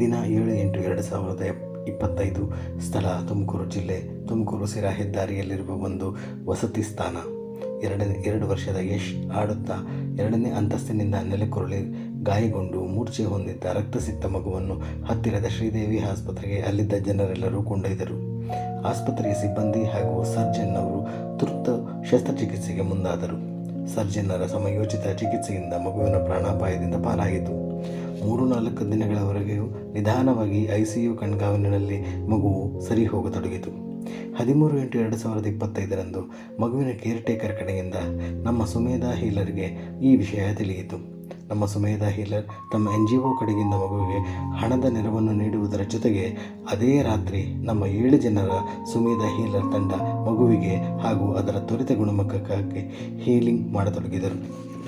ದಿನ ಏಳು ಎಂಟು ಎರಡು ಸಾವಿರದ ಇಪ್ಪತ್ತೈದು ಸ್ಥಳ ತುಮಕೂರು ಜಿಲ್ಲೆ. ತುಮಕೂರು ಸಿರಾ ಹೆದ್ದಾರಿಯಲ್ಲಿರುವ ಒಂದು ವಸತಿ ಸ್ಥಾನ. ಎರಡನೇ ಎರಡು ವರ್ಷದ ಯಶ್ ಆಡುತ್ತಾ ಎರಡನೇ ಅಂತಸ್ತಿನಿಂದ ನೆಲೆಕೊರಳಿ ಗಾಯಗೊಂಡು ಮೂರ್ಛೆ ಹೊಂದಿದ್ದ ರಕ್ತಸಿಕ್ತ ಮಗುವನ್ನು ಹತ್ತಿರದ ಶ್ರೀದೇವಿ ಆಸ್ಪತ್ರೆಗೆ ಅಲ್ಲಿದ್ದ ಜನರೆಲ್ಲರೂ ಕೊಂಡೊಯ್ದರು. ಆಸ್ಪತ್ರೆಯ ಸಿಬ್ಬಂದಿ ಹಾಗೂ ಸರ್ಜನ್ ಅವರು ತುರ್ತು ಶಸ್ತ್ರಚಿಕಿತ್ಸೆಗೆ ಮುಂದಾದರು. ಸರ್ಜನ್ನರ ಸಮಯೋಚಿತ ಚಿಕಿತ್ಸೆಯಿಂದ ಮಗುವಿನ ಪ್ರಾಣಾಪಾಯದಿಂದ ಪಾರಾಯಿತು ಮೂರು ನಾಲ್ಕು ದಿನಗಳವರೆಗೂ ನಿಧಾನವಾಗಿ ಐಸಿಯು ಕಣ್ಗಾವಲಿನಲ್ಲಿ ಮಗುವು ಸರಿ ಹೋಗತೊಡಗಿತು ಹದಿಮೂರು ಎಂಟು ಎರಡು ಸಾವಿರದ ಇಪ್ಪತ್ತೈದರಂದು ಮಗುವಿನ ಕೇರ್ಟೇಕರ್ ಕಡೆಯಿಂದ ನಮ್ಮ ಸುಮೇಧಾ ಹೀಲರ್ಗೆ ಈ ವಿಷಯ ತಿಳಿಯಿತು. ನಮ್ಮ ಸುಮೇಧಾ ಹೀಲರ್ ತಮ್ಮ ಎನ್ ಜಿ ಒ ಕಡೆಗಿಂದ ಮಗುವಿಗೆ ಹಣದ ನೆರವನ್ನು ನೀಡುವುದರ ಜೊತೆಗೆ ಅದೇ ರಾತ್ರಿ ನಮ್ಮ ಏಳು ಜನರ ಸುಮೇಧಾ ಹೀಲರ್ ತಂಡ ಮಗುವಿಗೆ ಹಾಗೂ ಅದರ ತ್ವರಿತ ಗುಣಮುಖಕ್ಕಾಗಿ ಹೀಲಿಂಗ್ ಮಾಡತೊಡಗಿದರು.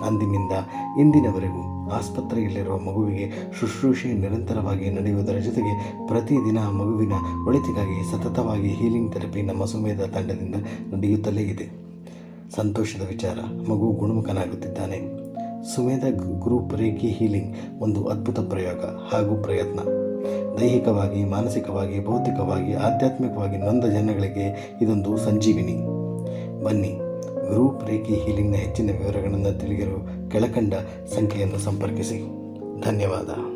ಅಂದಿನಿಂದ ಇಂದಿನವರೆಗೂ ಆಸ್ಪತ್ರೆಯಲ್ಲಿರುವ ಮಗುವಿಗೆ ಶುಶ್ರೂಷೆ ನಿರಂತರವಾಗಿ ನಡೆಯುವುದರ ಜೊತೆಗೆ ಪ್ರತಿದಿನ ಮಗುವಿನ ಒಳಿತಿಗಾಗಿ ಸತತವಾಗಿ ಹೀಲಿಂಗ್ ಥೆರಪಿ ನಮ್ಮ ಸುಮೇಧ ತಂಡದಿಂದ ನಡೆಯುತ್ತಲೇ ಇದೆ. ಸಂತೋಷದ ವಿಚಾರ, ಮಗು ಗುಣಮುಖನಾಗುತ್ತಿದ್ದಾನೆ. ಸುಮೇಧ ಗ್ರೂಪ್ ರೇಖಿ ಹೀಲಿಂಗ್ ಒಂದು ಅದ್ಭುತ ಪ್ರಯೋಗ ಹಾಗೂ ಪ್ರಯತ್ನ. ದೈಹಿಕವಾಗಿ, ಮಾನಸಿಕವಾಗಿ ಭೌತಿಕವಾಗಿ ಆಧ್ಯಾತ್ಮಿಕವಾಗಿ ನೊಂದ ಜನಗಳಿಗೆ ಇದೊಂದು ಸಂಜೀವಿನಿ. ಬನ್ನಿ ಗ್ರೂಪ್ ರೇಖಿ ಹೀಲಿಂಗ್ನ ಹೆಚ್ಚಿನ ವಿವರಗಳನ್ನು ತಿಳಿಯಲು ಕೆಳಕಂಡ ಸಂಖ್ಯೆಯನ್ನು ಸಂಪರ್ಕಿಸಿ. ಧನ್ಯವಾದ.